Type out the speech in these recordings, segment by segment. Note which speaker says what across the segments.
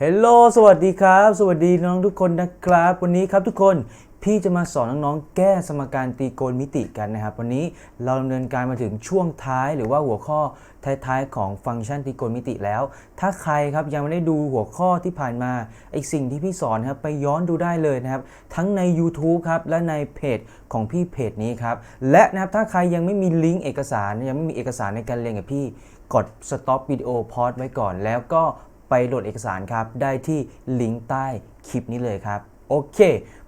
Speaker 1: เฮลโลสวัสดีครับ สวัสดีน้องทุกคนนะครับ วันนี้ครับทุกคนพี่จะมาสอนน้องๆแก้สมการตรีโกณมิติกันนะครับ วันนี้เราดำเนินการมาถึงช่วงท้ายหรือว่าหัวข้อท้ายๆของฟังก์ชันตรีโกณมิติแล้ว ถ้าใครครับยังไม่ได้ดูหัวข้อที่ผ่านมาไอสิ่งที่พี่สอนครับไปย้อนดูได้เลยนะครับ ทั้งใน YouTube ครับและในเพจของพี่เพจนี้ครับ และนะครับถ้าใครยังไม่มีลิงก์เอกสารยังไม่มีเอกสารในการเรียนกับพี่กด stop video pause ไว้ก่อน แล้วก็ ไปโหลดเอกสารครับ ได้ที่ลิงก์ใต้คลิปนี้เลยครับ โอเค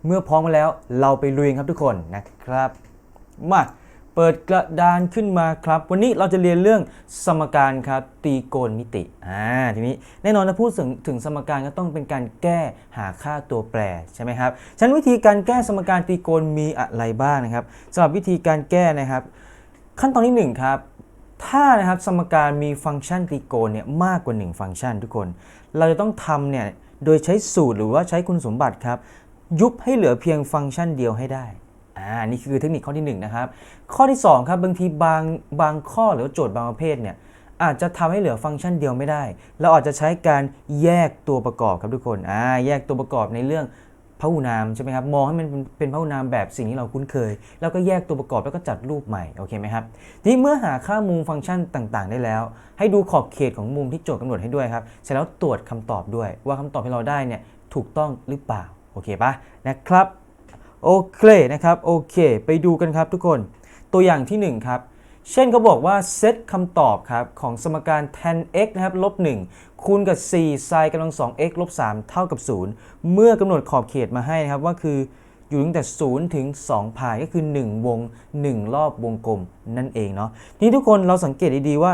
Speaker 1: เมื่อพร้อมแล้วเราไปลุยนครับทุกคนนะครับ มาเปิดกระดานขึ้นมาครับ วันนี้เราจะเรียนเรื่องสมการครับตรีโกณมิติอ่าทีนี้แน่นอนถ้าพูดถึงถึงสมการก็ต้องเป็นการแก้หาค่าตัวแปรใช่ไหมครับฉะนั้นวิธีการแก้สมการตรีโกณมีอะไรบ้างนะครับสำหรับวิธีการแก้นะครับ ขั้นตอนที่หนึ่งครับ ถ้านะครับสมการมีฟังก์ชันตรีโกณเนี่ยมากกว่า 1 ฟังก์ชันทุกคน เราจะต้องทำเนี่ยโดยใช้สูตรหรือว่าใช้คุณสมบัติครับ ยุบให้เหลือเพียงฟังก์ชันเดียวให้ได้อ่านี่คือเทคนิคข้อที่1นนะครับข้อที่ 2 ครับบางทีบางบางข้อหรือโจทย์บางประเภทเนี่ยอาจจะทำให้เหลือฟังก์ชันเดียวไม่ได้ เราอาจจะใช้การแยกตัวประกอบครับทุกคนอ่าแยกตัวประกอบในเรื่อง พหุนามใช่ไหมครับมองให้มันเป็นพหุนามแบบสิ่งที่เราคุ้นเคย แล้วก็แยกตัวประกอบแล้วก็จัดรูปใหม่โอเคไหมครับทีนี้เมื่อหาค่ามุมฟังก์ชันต่างๆ ได้แล้ว ให้ดูขอบเขตของมุมที่โจทย์กำหนดให้ด้วยครับเสร็จแล้วตรวจคำตอบด้วย ว่าคำตอบที่เราได้เนี่ยถูกต้องหรือเปล่าโอเคปะนะครับโอเคนะครับโอเค ไปดูกันครับทุกคน ตัวอย่างที่1ครับ เช่นเขาบอกว่าเซตคำตอบครับของสมการ tan x นะครับลบ1คูณกับ4 sin กำลัง 2x ลบ3เท่ากับ 0 เมื่อกำหนดขอบเขตมาให้นะครับว่าคืออยู่ตั้งแต่ 0 ถึง 2 พายก็คือ 1 วง 1 รอบวงกลมนั่นเองเนาะทีนี้ทุกคนเราสังเกตดีๆว่า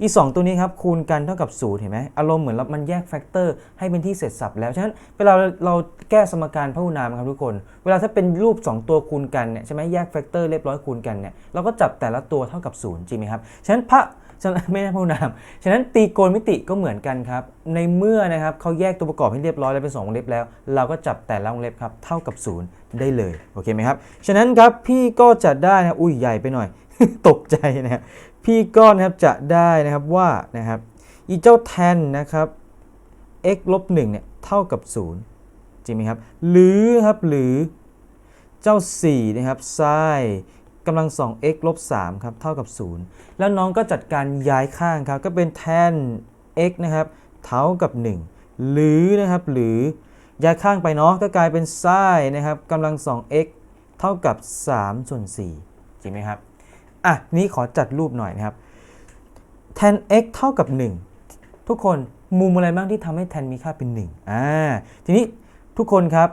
Speaker 1: อีสองตัวนี้ครับคูณกันเท่ากับ0เห็นไหมอารมณ์เหมือนเรามันแยกแฟกเตอร์ให้เป็นที่เสร็จสับแล้ว ฉะนั้นเวลาเราแก้สมการพหุนามครับทุกคน เวลาถ้าเป็นรูป 2 ตัวคูณกันเนี่ยใช่ไหมแยกแฟกเตอร์เรียบร้อยคูณกันเนี่ยเราก็จับแต่ละตัวเท่ากับ0จริงไหมครับ ฉะนั้นพระฉะนั้นไม่ใช่พหุนาม ฉะนั้นตีโกณมิติก็เหมือนกันครับ ในเมื่อนะครับเขาแยกตัวประกอบให้เรียบร้อยแล้วเป็น2วงเล็บแล้ว เราก็จับแต่ละวงเล็บครับเท่ากับ 0 ได้เลยโอเคไหมครับ ฉะนั้นครับพี่ก็จะได้นะอุ้ยใหญ่ไปหน่อย ตกใจนะ พี่ก็นะครับจะได้นะครับว่านะครับอีเจ้าแทนนะครับ x ลบ1เนี่ยเท่ากับ 0 จริงไหมครับ หรือครับหรือเจ้า 4 นะครับ sin กำลัง 2x ลบ3ครับเท่ากับ 0 แล้วน้องก็จัดการย้ายข้างครับ ก็เป็นแทน x นะครับเท่ากับ 1 หรือนะครับหรือย้ายข้างไปเนาะก็กลายเป็น sin นะครับกำลัง 2x เท่ากับ3ส่วน4จริงไหมครับ อะนี้ขอจัดรูปหน่อยนะครับ tan x เท่ากับ 1 ทุกคนมุมอะไรบ้างที่ทำให้ tan มีค่าเป็น1อ่าทีนี้ทุกคนครับ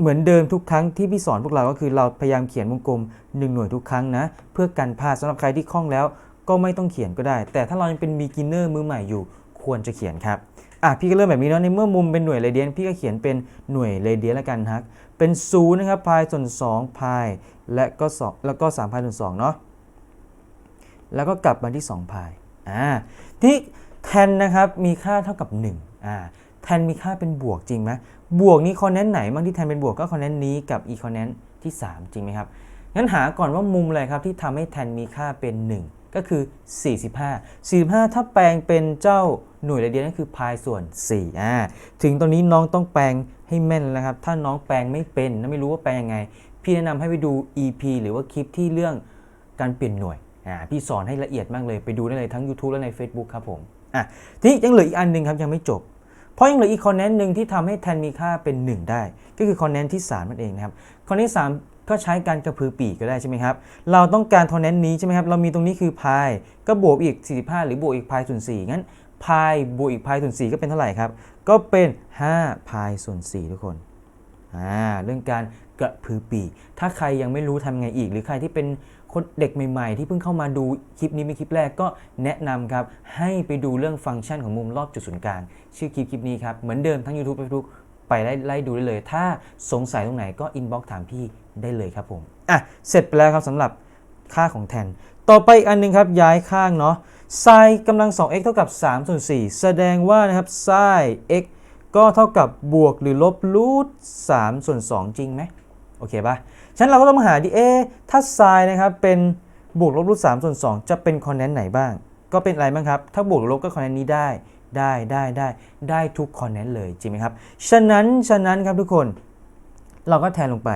Speaker 1: เหมือนเดิมทุกครั้งที่พี่สอนพวกเราก็คือเราพยายามเขียนวงกลม 1 หน่วยทุกครั้งนะ เพื่อกันพลาดสำหรับใครที่คล่องแล้ว ก็ไม่ต้องเขียนก็ได้ แต่ถ้าเรายังเป็น beginner มือใหม่อยู่ควรจะเขียนครับอะพี่ก็เริ่มแบบนี้เนาะในเมื่อมุมเป็นหน่วยเรเดียนพี่ก็เขียนเป็นหน่วยเรเดียนแล้วกันครับเป็น0นะครับพายส่วน2พายและก็2แล้วก็3พายส่วน2เนาะ แล้วก็กลับมาที่2พายอ่าที่แทนนะครับมีค่าเท่ากับ1อ่าแทนมีค่าเป็นบวกจริงไหมบวกนี้คอนแนนไหนบ้างที่แทนเป็นบวกก็คอนแนนนี้กับอีคอนแนนที่ 3 จริงไหมครับงั้นหาก่อนว่ามุมอะไรครับที่ทำให้แทนมีค่าเป็น 1 ก็คือ 45 45 ถ้าแปลงเป็นเจ้าหน่วยเรเดียนก็คือพายส่วน4อ่าถึงตอนนี้น้องต้องแปลงให้แม่นนะครับ ถ้าน้องแปลงไม่เป็นและไม่รู้ว่าแปลงยังไง พี่แนะนำให้ไปดู EP หรือว่าคลิปที่เรื่องการเปลี่ยนหน่วย อ่าพี่สอนให้ละเอียดมากเลยไปดูได้เลยทั้ง YouTube และใน Facebook ครับผมอะทีนี้ยังเหลืออีกอันหนึ่งครับยังไม่จบ เพราะยังเหลืออีกคอนแนนหนึ่งที่ทำให้แทนมีค่าเป็น 1 ได้ ก็คือคอนแนนที่3นั่นเองนะครับคอนแนนที่3ก็ใช้การกระพือปีกก็ได้ใช่ไหมครับ เราต้องการคอนแนนนี้ใช่ไหมครับ เรามีตรงนี้คือพายก็บวกอีก 45 หรือบวกอีกพายส่วน4งั้นพายบวกอีกพายส่วน4ก็เป็นเท่าไหร่ครับ ก็เป็น5พายส่วน4ทุกคนอ่าเรื่องการ กระพือปีกถ้าใครยังไม่รู้ทำไงอีก หรือใครที่เป็นคนเด็กใหม่ๆ ที่เพิ่งเข้ามาดูคลิปนี้เป็นคลิปแรกก็แนะนำครับ ให้ไปดูเรื่องฟังก์ชันของมุมรอบจุดศูนย์กลาง ชื่อคลิปคลิปนี้ครับ เหมือนเดิมทั้ง YouTube และ Facebook ไปไล่ไล่ดูได้เลย ถ้าสงสัยตรงไหนก็อินบ็อกถามพี่ได้เลยครับผมอะเสร็จไปแล้วครับสำหรับค่าของแทน ต่อไปอีกอันหนึงครับย้ายข้างเนาะ sin กำลัง 2x เท่ากับ3ส่วน4แสดงว่านะครับ sin x ก็เท่ากับบวกหรือลบรูท3ส่วน2จริงไหม โอเคปะฉะนั้นเราก็ต้องมาหาดิเอถ้า sin นะครับเป็นบวกลบรูท3ส่วน2จะเป็นคอนแนนไหนบ้าง ก็เป็นอะไรบ้างครับ ถ้าบวกลบก็คอนแนนนี้ได้ได้ได้ได้ได้ทุกคอนเนนต์เลยจริงไหมครับ ฉะนั้นฉะนั้นครับทุกคนเราก็แทนลงไป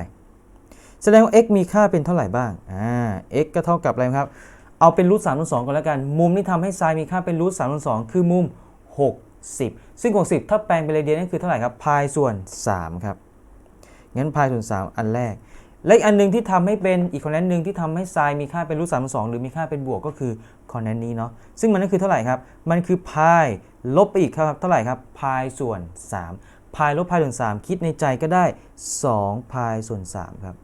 Speaker 1: แสดงว่า x มีค่าเป็นเท่าไหร่บ้างอ่า x ก็เท่ากับอะไรครับ เอาเป็นรูท3รูท2ก่อนแล้วกัน มุมที่ทำให้ไซน์มีค่าเป็นรูท3รูท2คือมุม 60 ซึ่ง 60 ถ้าแปลงเป็นเรเดียนนั่นคือเท่าไหร่ครับพายส่วน 3 ครับ งั้นพายส่วน3อันแรก และอีกอันหนึ่งที่ทำให้เป็นอีกคอนเนนต์หนึ่งที่ทำให้ไซน์มีค่าเป็นรูท3รูท2หรือมีค่าเป็นบวกก็คือคอนเนนต์นี้เนาะซึ่งมันนั่นคือเท่าไหร่ครับ มันคือพายลบไปอีกครับเท่าไหร่ครับพายส่วน 3 พายลบพายส่วน 3 คิดในใจก็ได้ 2 พายส่วน 3 ครับ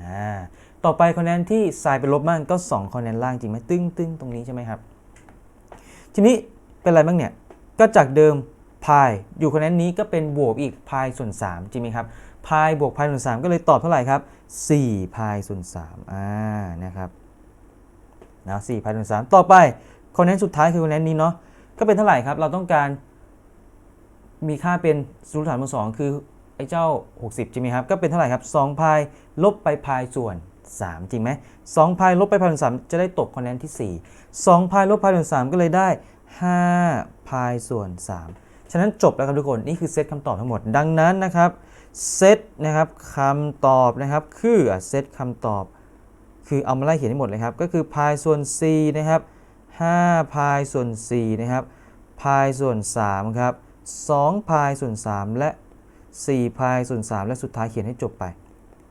Speaker 1: อ่าต่อไปคอนเนนต์ที่ไซน์เป็นลบบ้างก็2คอนเนนต์ล่างจริงไหมตึ้งตึ้งตรงนี้ใช่ไหมครับ ทีนี้เป็นอะไรบ้างเนี่ยก็จากเดิมพายอยู่คอนเนนต์นี้ก็เป็นบวกอีกพายส่วน 3 จริงไหมครับ พายบวกพายส่วน3ก็เลยตอบเท่าไหร่ครับ4พายส่วน3อ่านะครับนะ4พายส่วน3ต่อไปคอนเนนต์สุดท้ายคือคอนเนนต์นี้เนาะก็เป็นเท่าไหร่ครับ เราต้องการมีค่าเป็นรูทสามส่วนสองคือไอ้เจ้า 60 ใช่ไหมครับ ก็เป็นเท่าไหร่ครับ2พายลบไปพายส่วน 3 จริงไหม2พายลบไปพายส่วน3จะได้ตกคอนเนนต์ที่ 4 2พายลบพายส่วน3ก็เลยได้5พายส่วน3 ฉะนั้นจบแล้วครับทุกคน นี่คือเซตคำตอบทั้งหมด ดังนั้นนะครับเซตนะครับคำตอบนะครับคือเซตคำตอบ คือเอามาไล่เขียนให้หมดเลยครับ ก็คือพายส่วน4นะครับ5พายส่วน4นะครับพายส่วน3ครับ2พายส่วน 3 และ 4พายส่วน 3 และสุดท้ายเขียนให้จบไป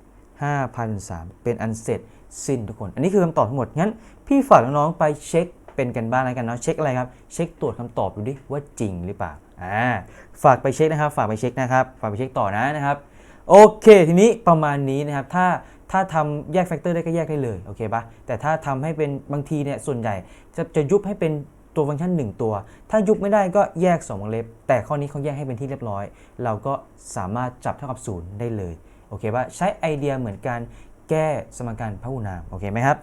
Speaker 1: 5พายส่วน3เป็นอันเสร็จสิ้นทุกคน อันนี้คือคำตอบทั้งหมด งั้น พี่ฝากน้องๆไปเช็คเป็นกันบ้านแล้วกันเนาะ เช็คอะไรครับ เช็คตรวจคำตอบดูดิว่าจริงหรือเปล่า อ่าฝากไปเช็คนะครับ ฝากไปเช็คนะครับ ฝากไปเช็คต่อนะนะครับ โอเค ทีนี้ประมาณนี้นะครับ ถ้าถ้าทำแยกแฟกเตอร์ได้ก็แยกได้เลย โอเคปะแต่ถ้าทำให้เป็นบางทีเนี่ย ส่วนใหญ่จะจะยุบให้เป็นตัวฟังก์ชัน 1 ตัว ถ้ายุบไม่ได้ก็แยก2วงเล็บ แต่ข้อนี้เขาแยกให้เป็นที่เรียบร้อย เราก็สามารถจับเท่ากับศูนย์ได้เลย โอเคปะใช้ไอเดียเหมือนการแก้สมการพหุนาม โอเคไหมครับ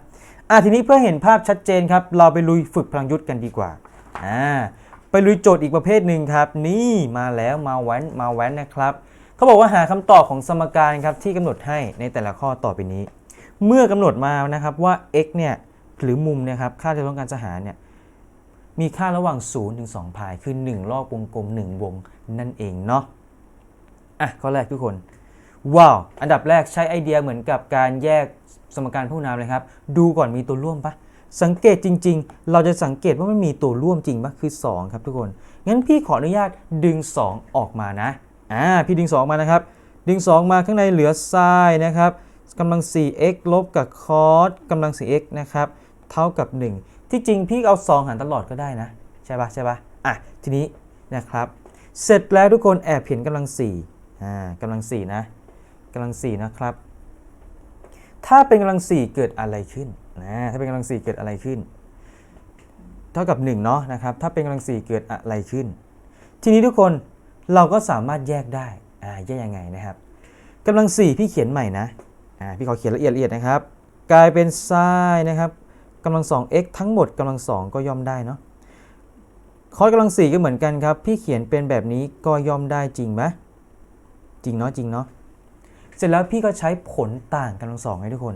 Speaker 1: อะทีนี้เพื่อเห็นภาพชัดเจนครับ เราไปลุยฝึกพลังยุทธกันดีกว่า อ่า ไปลุยโจทย์อีกประเภทหนึ่งครับ นี่มาแล้วมาแว้นมาแว้นนะครับเขาบอกว่าหาคำตอบของสมการครับที่กำหนดให้ในแต่ละข้อต่อไปนี้ เมื่อกำหนดมานะครับว่า x เนี่ยหรือมุมเนะครับค่าที่ต้องการจะหาเนี่ยมีค่าระหว่าง 0 ถึง 2 พาย คือ 1 รอบวงกลม 1 วงนั่นเองเนาะอะข้อแรกทุกคน ว้าว อันดับแรกใช้ไอเดียเหมือนกับการแยกสมการพวกนามเลยครับ ดูก่อนมีตัวร่วมปะ สังเกตจริง ๆ เราจะสังเกตว่ามันมีตัวร่วมจริงปะคือ 2 ครับทุกคน งั้นพี่ขออนุญาตดึง 2 ออกมานะ อ่า พี่ดึง 2 มานะครับ ดึง 2 มาข้างในเหลือไซน์นะครับกำลัง 4x ลบกับคอสกำลัง 4x นะครับ เท่ากับ 1 ที่จริงพี่เอา 2 หารตลอดก็ได้นะ ใช่ปะใช่ปะอะ ทีนี้นะครับ เสร็จแล้วทุกคนแอบเห็นกำลัง 4 อ่ากำลัง 4 นะกำลัง 4 นะครับ ถ้าเป็นกำลัง 4 เกิดอะไรขึ้น นะถ้าเป็นกำลัง4เกิดอะไรขึ้น เท่ากับ1เนาะนะครับถ้าเป็นกำลัง4เกิดอะไรขึ้น ทีนี้ทุกคนเราก็สามารถแยกได้อ่าแยกยังไงนะครับกำลัง4พี่เขียนใหม่นะอ่าพี่ขอเขียนละเอียดละเอียดนะครับ กลายเป็นไซน์นะครับกำลัง 2x ทั้งหมดกำลัง2ก็ย่อมได้เนาะคอสกำลัง4ก็เหมือนกันครับ พี่เขียนเป็นแบบนี้ก็ย่อมได้จริงไหมจริงเนาะจริงเนาะเสร็จแล้วพี่ก็ใช้ผลต่างกำลังสองให้ทุกคน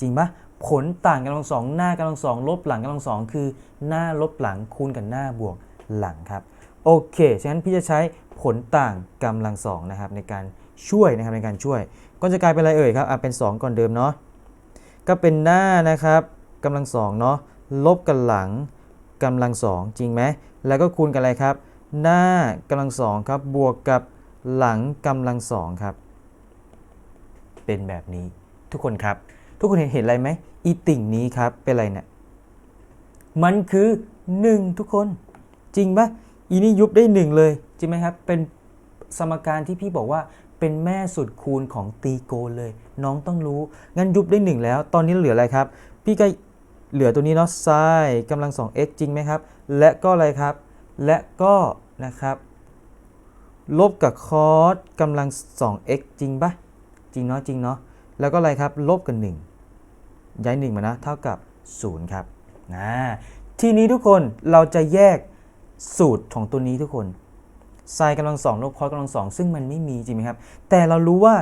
Speaker 1: จริงปะ ผลต่างกำลังสองหน้ากำลังสองลบหลังกำลังสองคือ หน้าลบหลังคูณกับหน้าบวกหลังครับโอเคฉะนั้นพี่จะใช้ผลต่างกำลังสองนะครับในการช่วยนะครับในการช่วย ก็จะกลายเป็นอะไรเอ่ยครับอะเป็น 2 ก่อนเดิมเนาะก็เป็นหน้านะครับกำลังสองเนาะลบกันหลังกำลังสองจริงไหมแล้วก็คูณกันอะไรครับ หน้ากำลังสองครับบวกกับหลังกำลังสองครับ เป็นแบบนี้ทุกคนครับ ทุกคนเห็นเห็นอะไรไหม อีติ่งนี้ครับเป็นอะไรเนี่ยมันคือ 1 ทุกคนจริงปะอีนี่ยุบได้ 1 เลย จริงไหมครับ เป็นสมการที่พี่บอกว่าเป็นแม่สุดคูณของตีโกนเลย น้องต้องรู้ งั้นยุบได้ 1 แล้ว ตอนนี้เหลืออะไรครับ พี่ก็เหลือตัวนี้เนาะไซน์กำลัง 2x จริงไหมครับ และก็อะไรครับ และก็นะครับ ลบกับคอสกำลัง 2x จริงปะจริงเนาะจริงเนาะแล้วก็อะไรครับ ลบกัน1 ย้าย1มานะเท่ากับ 0 ครับนะทีนี้ทุกคนเราจะแยกสูตรของตัวนี้ทุกคนไซน์กำลังสองลบคอสกำลังสองซึ่งมันไม่มีจริงไหมครับ แต่เรารู้ว่า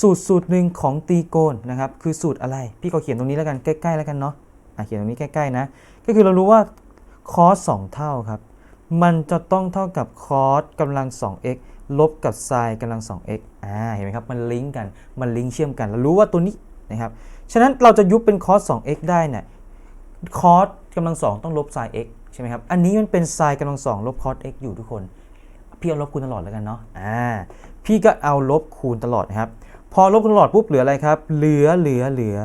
Speaker 1: สูตรสูตรหนึ่งของตีโกนนะครับ คือสูตรอะไร พี่ก็เขียนตรงนี้แล้วกันใกล้ๆแล้วกันเนาะอะเขียนตรงนี้ใกล้ๆนะ ก็คือเรารู้ว่าคอสสองเท่าครับ มันจะต้องเท่ากับคอสกำลัง 2x ลบกับไซน์กำลัง 2x อ่าเห็นไหมครับ มันลิงก์กัน มันลิงก์เชื่อมกัน เรารู้ว่าตัวนี้นะครับ ฉะนั้นเราจะยุบเป็นคอส 2x ได้เนี่ยคอสกำลัง2ต้องลบไซน์ x ใช่ไหมครับ อันนี้มันเป็นไซน์กำลัง2ลบคอส x อยู่ทุกคน พี่เอาลบคูณตลอดแล้วกันเนาะ อ่า พี่ก็เอาลบคูณตลอดนะครับ พอลบคูณตลอดปุ๊บเหลืออะไรครับ เหลือเหลือเหลือ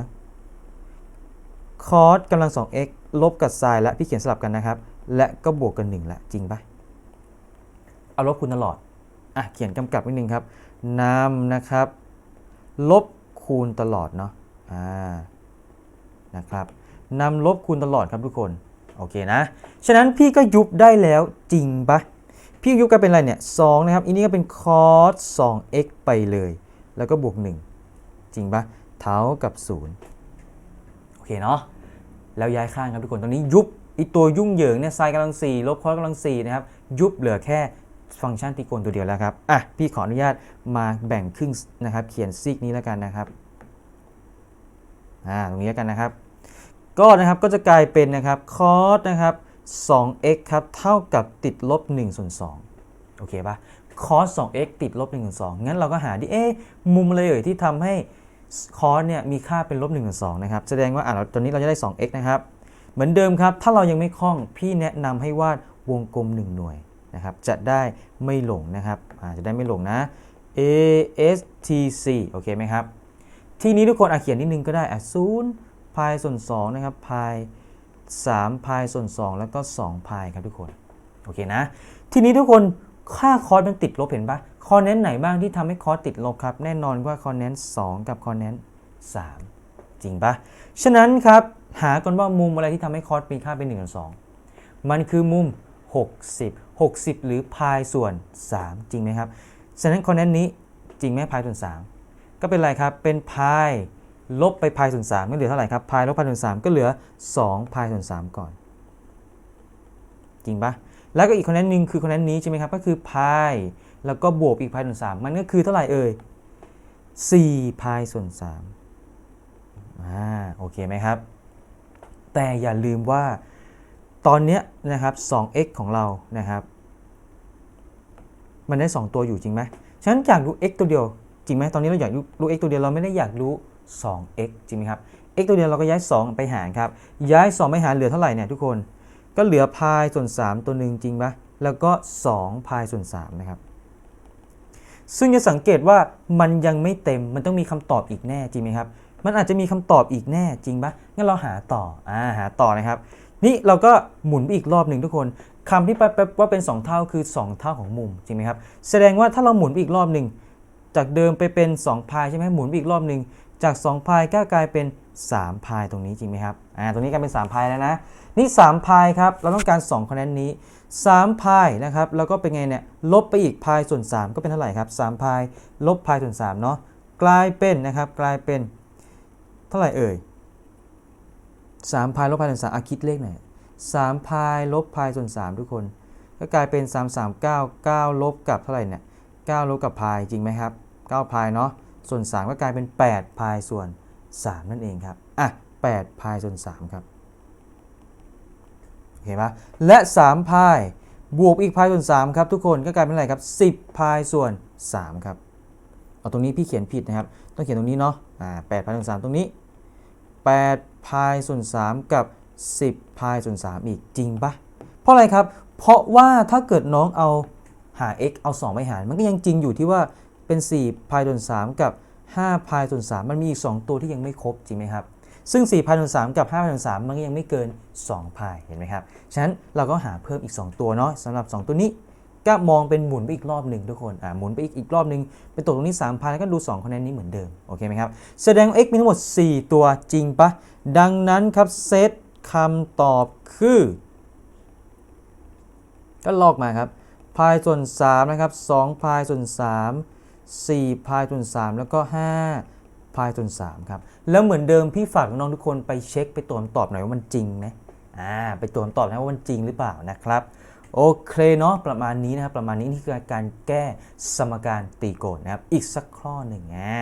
Speaker 1: คอสกำลัง 2x ลบกับไซน์และพี่เขียนสลับกันนะครับ และก็บวกกัน1ละจริงปะเอาลบคูณตลอด อะเขียนกำกับนิดนึงครับนำนะครับ ลบคูณตลอดเนาะ อ่านะครับนำลบคูณตลอดครับทุกคนโอเคนะ ฉะนั้นพี่ก็ยุบได้แล้วจริงปะพี่ยุบกันเป็นอะไรเนี่ย2นะครับอันนี้ก็เป็นคอส 2x ไปเลย แล้วก็บวก 1 จริงปะเท่ากับ 0 โอเคเนาะแล้วย้ายข้างครับทุกคนตอนนี้ยุบอีตัวยุ่งเหยิงเนี่ยไซน์กำลัง4ลบคอสกำลัง4นะครับยุบเหลือแค่ฟังก์ชันตรีโกณตัวเดียวแล้วครับอะพี่ขออนุญาตมาแบ่งครึ่งนะครับเขียนซีกนี้แล้วกันนะครับ อ่าตรงนี้กันนะครับ ก็นะครับก็จะกลายเป็นนะครับคอสนะครับ 2x ครับเท่ากับติดลบ1ส่วน2โอเคปะคอส 2x ติดลบ1ส่วน2งั้นเราก็หาดิเอ๊มุมอะไรเอ่ยที่ทำให้คอสเนี่ยมีค่าเป็นลบ1ส่วน2นะครับ แสดงว่าอ่าตอนนี้เราจะได้ 2x นะครับ เหมือนเดิมครับ ถ้าเรายังไม่คล่องพี่แนะนำให้วาดวงกลม 1 หน่วยนะครับ จะได้ไม่หลงนะครับอ่าจะได้ไม่หลงนะ a s t c โอเคไหมครับ ทีนี้ทุกคนอาเขียนนิดนึงก็ได้อะศูนย์พายส่วน2นะครับพาย3พายส่วน 2 แล้วก็2พายครับทุกคนโอเคนะ ทีนี้ทุกคนค่าคอสมันติดลบเห็นปะคอแนนไหนบ้างที่ทำให้คอสติดลบครับ แน่นอนว่าคอแนน2กับคอแนน3จริงปะฉะนั้นครับ หากันว่ามุมอะไรที่ทำให้คอสมีค่าเป็น1กับ2มันคือมุม 60 60 หรือพายส่วน 3 จริงไหมครับ ฉะนั้นคอแนนนี้จริงไหมพายส่วน 3 ก็เป็นไรครับ เป็นพายลบไปพายส่วน3ก็เหลือเท่าไหร่ครับพายลบพายส่วน3ก็เหลือ2พายส่วน3ก่อน จริงปะแล้วก็อีกคอนแนนหนึ่งคือคอนแนนนี้ใช่ไหมครับ ก็คือพายแล้วก็บวกอีกพายส่วน3มันก็คือเท่าไหร่เอ่ย4พายส่วน3อ่าโอเคไหมครับ แต่อย่าลืมว่าตอนเนี้ยนะครับ 2x ของเรานะครับ มันได้ 2 ตัวอยู่จริงไหมฉะนั้นอยากรู้ x ตัวเดียว จริงไหมตอนนี้เราอยากรู้ x ตัวเดียวเราไม่ได้อยากรู้ 2x จริงไหมครับ x ตัวเดียวเราก็ย้าย 2 ไปหารครับ ย้าย 2 ไปหารเหลือเท่าไหร่เนี่ยทุกคน ก็เหลือพายส่วน 3 ตัวหนึ่งจริงปะแล้วก็2พายส่วน3นะครับ ซึ่งจะสังเกตว่ามันยังไม่เต็ม มันต้องมีคำตอบอีกแน่จริงไหมครับ มันอาจจะมีคำตอบอีกแน่จริงปะงั้นเราหาต่อ อ่า หาต่อนะครับ นี่เราก็หมุนไปอีกรอบหนึ่งทุกคนคำที่แปลว่าเป็น 2 เท่าคือ 2 เท่าของมุมจริงไหมครับ แสดงว่าถ้าเราหมุนไปอีกรอบหนึ่ง จากเดิมไปเป็น 2 พายใช่ไหมหมุนอีกรอบหนึ่งจาก 2 พายก็กลายเป็น 3 พายตรงนี้จริงไหมครับอ่าตรงนี้กลายเป็น 3 พายแล้วนะ นี่ 3 พายครับ เราต้องการ 2 คะแนนนี้ 3 พายนะครับ แล้วก็เป็นไงเนี่ย ลบไปอีกพายส่วน 3 ก็เป็นเท่าไหร่ครับ 3 พาย ลบพายส่วน3เนาะ กลายเป็นนะครับ กลายเป็นเท่าไหร่เอ่ย 3 พายลบพายส่วน3อาคิดเลขหน่อย3 พายลบพายส่วน 3 ทุกคน ก็กลายเป็น 3 3 9 9 ลบกับเท่าไหร่เนี่ย 9 ลบกับพายจริงไหมครับ 9พายเนาะส่วน 3 ก็กลายเป็น 8 พายส่วน 3 นั่นเองครับอะ8พายส่วน 3 ครับโอเคปะและ 3 พายบวกอีกพายส่วน 3 ครับทุกคนก็กลายเป็นอะไรครับ 10 พายส่วน 3 ครับเอาตรงนี้พี่เขียนผิดนะครับ ต้องเขียนตรงนี้เนาะอ่า8พายส่วน 3 ตรงนี้ 8 พายส่วน 3 กับ 10 พายส่วน 3 อีกจริงปะเพราะอะไรครับ เพราะว่าถ้าเกิดน้องเอาหา x เอา 2 ไปหาร มันก็ยังจริงอยู่ที่ว่า เป็น 4 พายส่วน3กับ 5 พายส่วน3มันมีอีก 2 ตัวที่ยังไม่ครบจริงไหมครับ ซึ่ง 4 พายส่วน3กับ 5 พายส่วน3มันยังไม่เกิน 2 พายเห็นไหมครับ ฉะนั้นเราก็หาเพิ่มอีก 2 ตัวเนาะสำหรับ 2 ตัวนี้ก็มองเป็นหมุนไปอีกรอบหนึ่งทุกคนอ่าหมุนไปอีกอีกรอบหนึ่งเป็นตัวตรงนี้3พายแล้วก็ดู2คะแนนนี้เหมือนเดิมโอเคไหมครับแสดงว่า x มีทั้งหมด 4 ตัวจริงปะดังนั้นครับเซตคำตอบคือ ก็ลอกมาครับพายส่วน3นะครับ2พายส่วน3 4 พายส่วน 3 แล้วก็ 5 พายส่วน 3 ครับ แล้วเหมือนเดิมพี่ฝากน้องทุกคนไปเช็คไปตรวจตอบหน่อยว่ามันจริงไหมอ่าไปตรวจตอบนะว่ามันจริงหรือเปล่านะครับโอเคเนาะประมาณนี้นะครับประมาณนี้นี่คือการแก้สมการตีโกณนะครับอีกสักข้อหนึ่งอ่า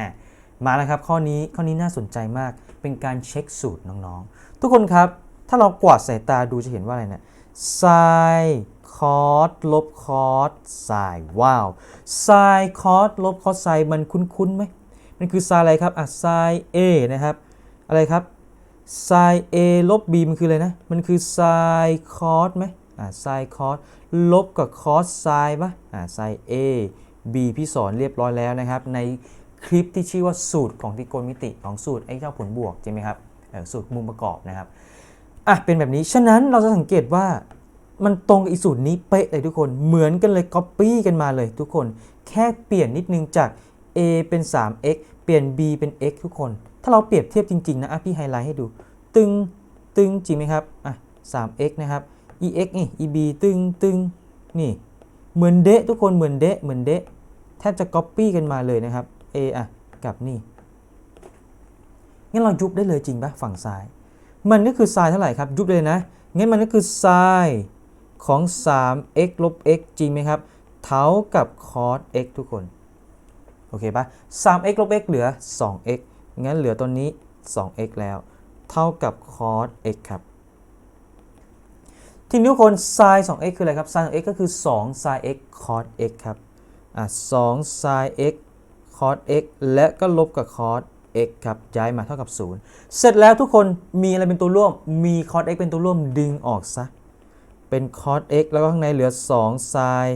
Speaker 1: มาแล้วครับข้อนี้ข้อนี้น่าสนใจมากเป็นการเช็คสูตรน้องๆ ทุกคนครับ ถ้าเรากวาดสายตาดูจะเห็นว่าอะไรเนี่ย sin คอสลบคอสไซน์ว้าวไซน์คอสลบคอสไซน์มันคุ้นๆไหมมันคือไซน์อะไรครับอะไซน์ A นะครับอะไรครับไซน์ A ลบ B มันคืออะไรนะ มันคือไซน์คอสไหมอะไซน์คอสลบกับคอสไซน์ปะอะไซน์ A B พี่สอนเรียบร้อยแล้วนะครับ ในคลิปที่ชื่อว่าสูตรของตรีโกณมิติของสูตรไอ้เจ้าผลบวกใช่ไหมครับสูตรมุมประกอบนะครับอะเป็นแบบนี้ฉะนั้นเราจะสังเกตว่า มันตรงกับอีสูตรนี้เป๊ะเลยทุกคน เหมือนกันเลย Copy กันมาเลยทุกคน แค่เปลี่ยนนิดนึงจาก a เป็น 3x เปลี่ยน b เป็น x ทุกคน ถ้าเราเปรียบเทียบจริง ๆ นะอะพี่ไฮไลท์ให้ดู ตึง ตึงจริงไหมครับ อะ 3x นะครับ ex นี่ eb ตึง ตึง นี่ เหมือนเดะทุกคน เหมือนเดะ เหมือนเดะ แทบจะ Copy กันมาเลยนะครับ a อะ กับนี่ งั้นเรายุบได้เลยจริงปะฝั่งซ้าย มันก็คือไซน์เท่าไหร่ครับ ยุบเลยนะ งั้นมันก็คือไซน์ ของ 3x ลบ x จริงไหมครับ เท่ากับ cos x ทุกคน โอเคปะ 3x ลบ x เหลือ 2x งั้นเหลือตัวนี้ 2x แล้ว เท่ากับ cos x ครับ ทีนี้ทุกคน sin 2x คืออะไรครับ sin 2x ก็คือ 2 sin x cos x ครับ อะ 2 sin x cos x และก็ลบกับ cos x ครับย้ายมาเท่ากับ 0 เสร็จแล้วทุกคนมีอะไรเป็นตัวร่วม มี cos x เป็นตัวร่วมดึงออกซะ เป็น cos x แล้วก็ข้างในเหลือ2 sin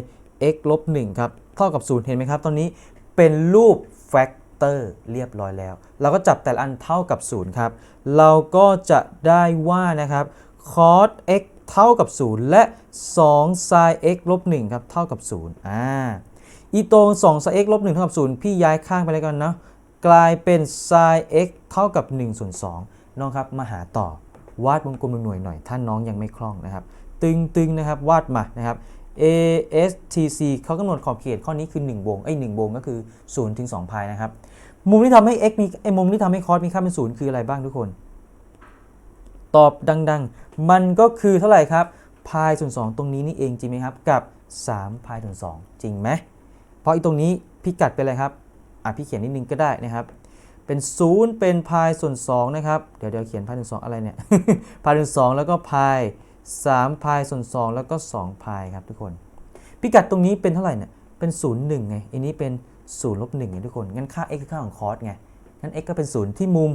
Speaker 1: x ลบ1ครับเท่ากับ 0 เห็นไหมครับ ตอนนี้เป็นรูปแฟกเตอร์เรียบร้อยแล้ว เราก็จับแต่ละอันเท่ากับ 0 ครับ เราก็จะได้ว่านะครับ cos x เท่ากับ 0 และ 2 sin x ลบ1ครับ เท่ากับ 0 อ่า อีตรง2 sin x ลบ1เท่ากับ 0 พี่ย้ายข้างไปเลยกันเนาะ กลายเป็น sin x เท่ากับ1ส่วน2น้องครับ มาหาต่อ วาดวงกลมหน่วยหน่อย ถ้าน้องยังไม่คล่องนะครับ ตึงๆนะครับวาดมานะครับ ASTC เขากำหนดขอบเขตข้อนี้คือ 1 วงไอ้1วงก็คือ0ถึง2พายนะครับ มุมที่ทำให้ x มีไอ้มุมที่ทำให้ cos มีค่าเป็น 0 คืออะไรบ้างทุกคน ตอบดังๆ มันก็คือเท่าไหร่ครับพายส่วน2ตรงนี้นี่เองจริงไหมครับ กับ3พายส่วน2จริงไหมเพราะอีตรงนี้พิกัดเป็นอะไรครับอะพี่เขียนนิดนึงก็ได้นะครับ เป็น 0 เป็นพายส่วน2นะครับเดี๋ยวเดี๋ยวเขียนพายส่วน2อะไรเนี่ยพายส่วน2แล้วก็พาย 3พายส่วน 2 แล้วก็ 2 พายครับทุกคน พิกัดตรงนี้เป็นเท่าไหร่เนี่ยเป็น 0 1 ไง อันนี้เป็น0ลบ1ไงทุกคน งั้นค่า x คือค่าของคอสไง งั้น x ก็เป็น 0 ที่มุม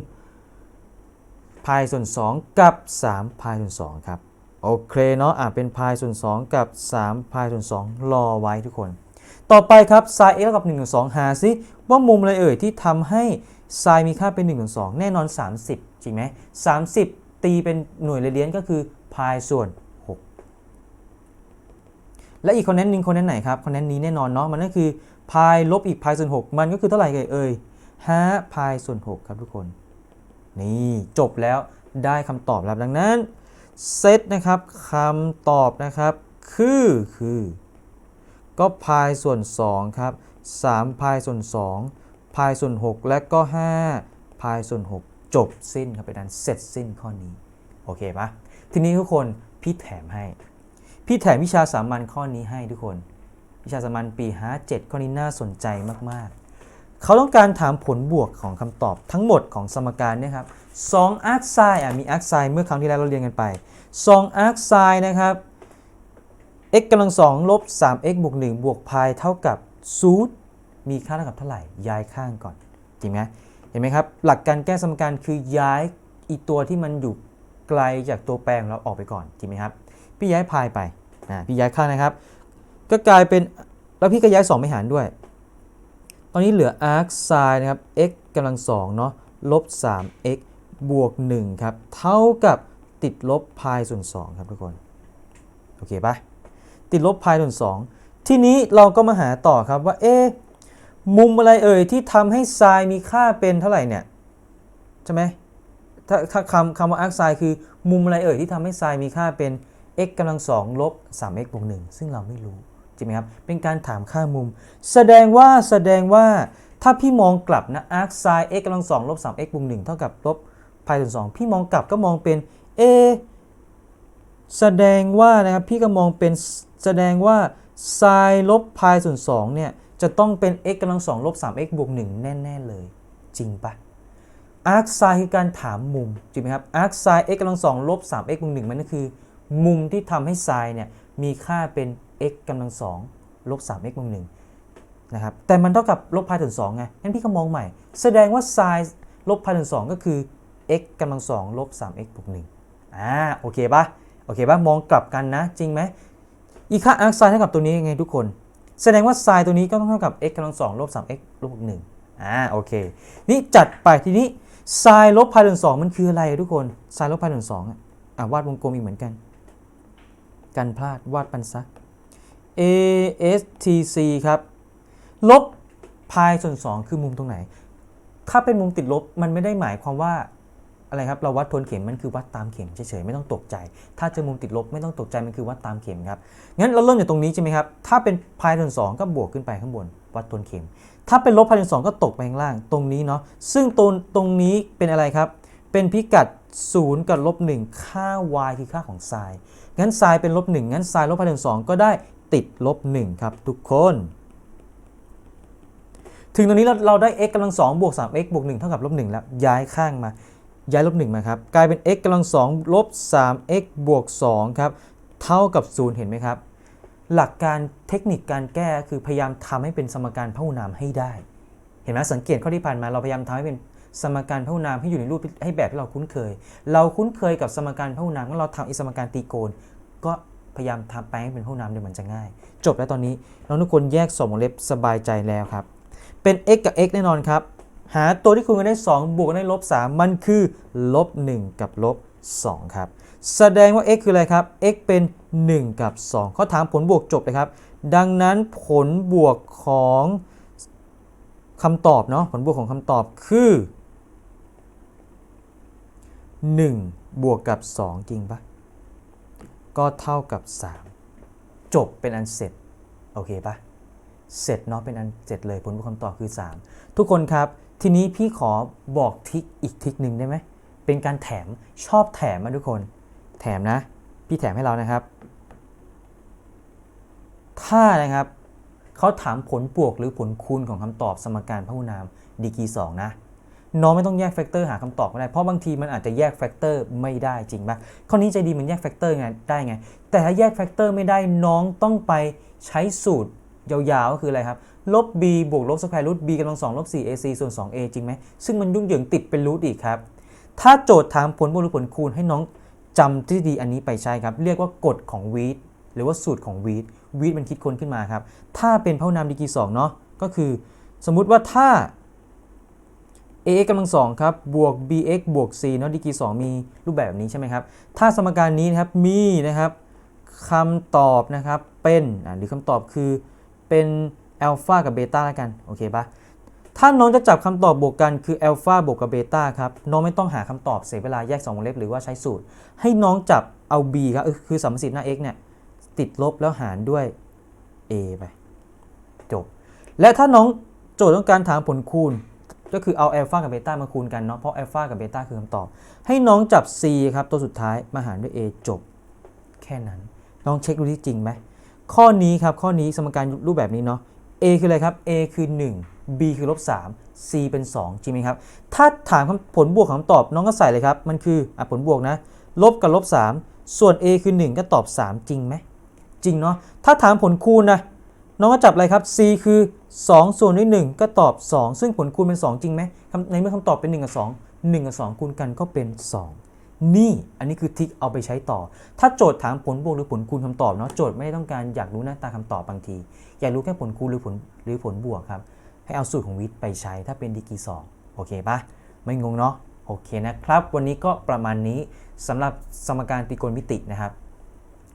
Speaker 1: พายส่วน 2 กับ 3 พายส่วน2ครับ โอเคเนาะ อะ เป็นพายส่วน 2 กับ 3 พายส่วน 2 รอไว้ทุกคน ต่อไปครับ sin x เท่ากับ1ส่วน2หาซิว่ามุมอะไรเอ่ยที่ทำให้ sin มีค่าเป็น1ส่วน2แน่นอน 30 จริงไหม30 ตีเป็นหน่วยเรเดียนก็คือ พายส่วน 6 และอีกคอนเนนต์หนึ่งคอนเนนต์ไหนครับคอนเนนต์นี้แน่นอนเนาะมันก็คือพายลบอีกพายส่วน 6 มันก็คือเท่าไหร่เอ่ย5พายส่วน 6 ครับทุกคน นี่จบแล้วได้คำตอบแล้วดังนั้นเซตนะครับคำตอบนะครับ คือคือ ก็พายส่วน 2 ครับ 3 พายส่วน 2 พายส่วน 6 และก็ 5 พายส่วน 6 จบสิ้นครับเป็นนั้นเสร็จสิ้นข้อนี้ โอเคปะ ทีนี้ทุกคนพี่แถมให้ พี่แถมวิชาสามัญข้อนี้ให้ทุกคน วิชาสามัญปี57ข้อนี้น่าสนใจมากๆ เขาต้องการถามผลบวกของคำตอบทั้งหมดของสมการเนี่ยครับ2อาร์คไซน์มีอาร์คไซน์เมื่อครั้งที่แล้วเราเรียนกันไป2อาร์คไซน์นะครับ x กำลัง2ลบ 3x บวก1บวกพายเท่ากับ0มีค่าเท่ากับเท่าไหร่ ย้ายข้างก่อน จริงไหมเห็นไหมครับ หลักการแก้สมการคือย้ายอีตัวที่มันอยู่ ไกลจากตัวแปรของเราออกไปก่อนจริงไหมครับ พี่ย้ายพายไปอ่าพี่ย้ายข้างนะครับ ก็กลายเป็นแล้วพี่ก็ย้าย2ไม่หารด้วย ตอนนี้เหลือ arc sin นะครับ x กำลัง2เนาะลบ 3x บวก1ครับเท่ากับติดลบพายส่วน2ครับทุกคนโอเคปะติดลบพายส่วน2ทีนี้เราก็มาหาต่อครับว่าเอ๊มุมอะไรเอ่ยที่ทำให้ sin มีค่าเป็นเท่าไหร่เนี่ยใช่ไหม ถ้าถ้าคำคำว่า arc sin คือมุมอะไรเอ่ยที่ทำให้ sin มีค่าเป็น x กำลัง2ลบ 3x บวก1ซึ่งเราไม่รู้จริงไหมครับ เป็นการถามค่ามุม แสดงว่าแสดงว่าถ้าพี่มองกลับนะ arc sin x กำลัง2ลบ 3x บวก1เท่ากับลบพายส่วน2พี่มองกลับก็มองเป็น a แสดงว่านะครับพี่ก็มองเป็นแสดงว่า sin ลบพายส่วน2เนี่ยจะต้องเป็น x กำลัง2ลบ 3x บวก1แน่ ๆ เลย จริงปะ arc sin คือการถามมุมจริงไหมครับ arc sin x กำลัง2ลบ 3x บวก1มันก็คือ มุมที่ทำให้ไซน์เนี่ยมีค่าเป็น x กำลังสองลบ 3x บวกหนึ่งนะครับแต่มันเท่ากับลบพายถึงไงงั้นพี่ก็มองใหม่ แสดงว่าไซน์ลบพายถึงก็คือ x กำลังสองลบ 3x บวกหนึ่งอ่าโอเคปะโอเคปะมองกลับกันนะจริงไหมอีค่าอาร์คไซน์เท่ากับตัวนี้ยังไงทุกคน แสดงว่าไซน์ตัวนี้ก็ต้องเท่ากับ x กำลังสองลบ 3x ลบหนึ่งอ่าโอเคนี่จัดไปทีนี้ ไซน์ลบพายส่วนสองมันคืออะไรทุกคนไซน์ลบพายส่วนสองอะวาดวงกลมอีกเหมือนกัน กันพลาดวาดปันซัก ASTC ครับ ลบพายส่วนสองคือมุมตรงไหน ถ้าเป็นมุมติดลบมันไม่ได้หมายความว่า อะไรครับเราวัดทวนเข็มมันคือวัดตามเข็มเฉยๆไม่ต้องตกใจ ถ้าเจอมุมติดลบไม่ต้องตกใจมันคือวัดตามเข็มครับงั้นเราเริ่มจากตรงนี้ใช่ไหมครับถ้าเป็นพายส่วน2ก็บวกขึ้นไปข้างบน วัดทวนเข็ม ถ้าเป็นลบพายส่วน2ก็ตกไปข้างล่างตรงนี้เนาะซึ่งตรงตรงนี้เป็นอะไรครับ เป็นพิกัด 0 กับลบ1ค่า y คือค่าของไซน์งั้นไซน์เป็นลบ1งั้นไซน์ลบพายส่วน2ก็ได้ติดลบ1ครับทุกคนถึงตรงนี้เราเราได้ x กำลัง2บวก 3x บวก1เท่ากับลบ1แล้ว ย้ายข้างมา ย้ายลบ1มาครับ กลายเป็น x กำลัง2ลบ 3x บวก2ครับ เท่ากับ 0 เห็นไหมครับ หลักการเทคนิคการแก้คือพยายามทำให้เป็นสมการพหุนามให้ได้ เห็นไหมสังเกตข้อที่ผ่านมาเราพยายามทำให้เป็นสมการพหุนามให้อยู่ในรูปให้แบบที่เราคุ้นเคย เราคุ้นเคยกับสมการพหุนามก็เราทำอีสมการตีโกณก็พยายามทำแปลงให้เป็นพหุนามเดี๋ยวมันจะง่าย จบแล้วตอนนี้เราทุกคนแยกสองวงเล็บสบายใจแล้วครับ เป็น x กับ x แน่นอนครับ หาตัวที่คูณกันได้ 2 บวกกันได้ลบ 3 มันคือลบ 1 กับลบ 2 ครับ แสดงว่า x คืออะไรครับ x เป็น 1 กับ 2เขาถามผลบวกจบเลยครับ ดังนั้นผลบวกของคำตอบเนาะผลบวกของคำตอบคือ 1 บวกกับ 2 จริงปะก็เท่ากับ 3 จบเป็นอันเสร็จ โอเคปะ เสร็จเนาะเป็นอันเสร็จเลยผลคำตอบคือ 3 ทุกคนครับ ทีนี้พี่ขอบอกทิกอีกทิกหนึ่งได้ไหมเป็นการแถมชอบแถมมาทุกคน แถมนะ พี่แถมให้เรานะครับ ถ้านะครับเขาถามผลบวกหรือผลคูณของคำตอบสมการพหุนามดีกีสองนะน้องไม่ต้องแยกแฟกเตอร์หาคำตอบก็ได้ เพราะบางทีมันอาจจะแยกแฟกเตอร์ไม่ได้จริงปะข้อนี้ใจดีมันแยกแฟกเตอร์ไงได้ไง แต่ถ้าแยกแฟกเตอร์ไม่ได้น้องต้องไปใช้สูตร ยาวๆ ก็คืออะไรครับ ลบ b บวกลบสแควร์รูท b กำลัง2ลบ 4 ac ส่วน 2a จริงไหม ซึ่งมันยุ่งเหยิงติดเป็นรูทอีกครับ ถ้าโจทย์ถามผลบวกหรือผลคูณให้น้องจำทฤษฎีอันนี้ไปใช้ครับ เรียกว่ากฎของวีดหรือว่าสูตรของวีดวีดมันคิดค้นขึ้นมาครับ ถ้าเป็นพหุนามดีกรี2เนาะ ก็คือ สมมุติว่าถ้า ax กำลังสองครับบวก bx บวก c เนาะดีกรี2มีรูปแบบนี้ใช่ไหมครับ ถ้าสมการนี้นะครับมีนะครับคำตอบนะครับเป็นหรือคำตอบคือ เป็นอัลฟากับเบต้าแล้วกัน โอเคปะถ้าน้องจะจับคำตอบบวกกันคืออัลฟาบวกกับเบต้าครับ น้องไม่ต้องหาคำตอบเสียเวลาแยก2วงเล็บหรือว่าใช้สูตร ให้น้องจับเอา b ครับคือสมมติหน้า x เนี่ยติดลบแล้วหารด้วย a ไป จบ และถ้าน้องโจทย์ต้องการถามผลคูณ ก็คือเอาอัลฟากับเบต้ามาคูณกันเนาะเพราะอัลฟากับเบต้าคือคำตอบ ให้น้องจับ c ครับตัวสุดท้ายมาหารด้วย a จบ แค่นั้นลองเช็คดูที่จริงไหม ข้อนี้ครับข้อนี้สมการรูปแบบนี้เนาะ a คืออะไรครับ a คือ 1 b คือลบ3 c เป็น2จริงไหมครับ ถ้าถามผลบวกของคำตอบน้องก็ใส่เลยครับ มันคืออผลบวกนะ ลบกับลบ 3 ส่วน a คือ 1 ก็ตอบ 3 จริงไหม จริงเนาะ ถ้าถามผลคูณนะ น้องก็จับอะไรครับ c คือ 2 ส่วนด้วย 1 ก็ตอบ 2 ซึ่งผลคูณเป็น 2 จริงไหมในเมื่อคำตอบเป็น 1 กับ 2 1 กับ 2 คูณกันก็เป็น 2 นี่อันนี้คือทิคเอาไปใช้ต่อ ถ้าโจทย์ถามผลบวกหรือผลคูณคำตอบเนาะโจทย์ไม่ต้องการอยากรู้หน้าตาคำตอบบางที อยากรู้แค่ผลคูณหรือผลหรือผลบวกครับให้เอาสูตรของวิทย์ไปใช้ถ้าเป็นดีกรีสองโอเคปะไม่งงเนาะโอเคนะครับ วันนี้ก็ประมาณนี้สำหรับสมการตรีโกณมิตินะครับ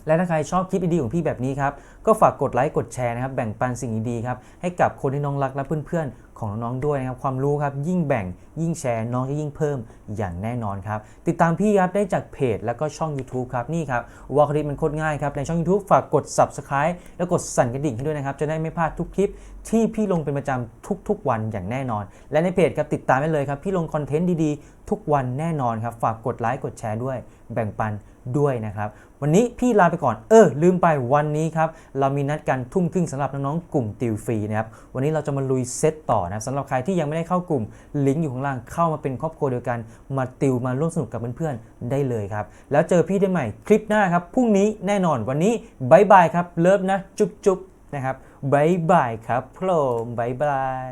Speaker 1: และถ้าใครชอบคลิปดีๆของพี่แบบนี้ครับก็ฝากกดไลค์กดแชร์นะครับแบ่งปันสิ่งดีๆครับให้กับคนที่น้องรักและเพื่อนๆ ของน้องๆด้วยนะครับความรู้ครับยิ่งแบ่งยิ่งแชร์น้องจะยิ่งเพิ่มอย่างแน่นอนครับติดตามพี่ครับได้จากเพจ แล้วก็ช่อง YouTube ครับนี่ครับวอลคดิมันโคตรง่ายครับในช่อง YouTube ฝากกด Subscribe แล้วกดสั่นกระดิ่งให้ด้วยนะครับจะได้ไม่พลาดทุกคลิปที่พี่ลงเป็นประจำทุกๆวันอย่างแน่นอน และในเพจครับติดตามได้เลยครับพี่ลงคอนเทนต์ดีๆ ทุกวันแน่นอนครับฝากกดไลค์กดแชร์ด้วย แบ่งปันด้วยนะครับวันนี้พี่ลาไปก่อนเออลืมไปวันนี้ครับเรามีนัดกันทุ่มครึ่งสำหรับน้องๆกลุ่มติวฟรีนะครับวันนี้เราจะมาลุยเซตต่อนะสำหรับใครที่ยังไม่ได้เข้ากลุ่มลิงก์อยู่ข้างล่างเข้ามาเป็นครอบครัวเดียวกัน มาติวมาร่วมสนุกกับเพื่อนๆได้เลยครับ แล้วเจอพี่ได้ใหม่คลิปหน้าครับพรุ่งนี้แน่นอนวันนี้บายบายครับเลิฟนะจุ๊บๆนะครับบายบายครับพลมบายบาย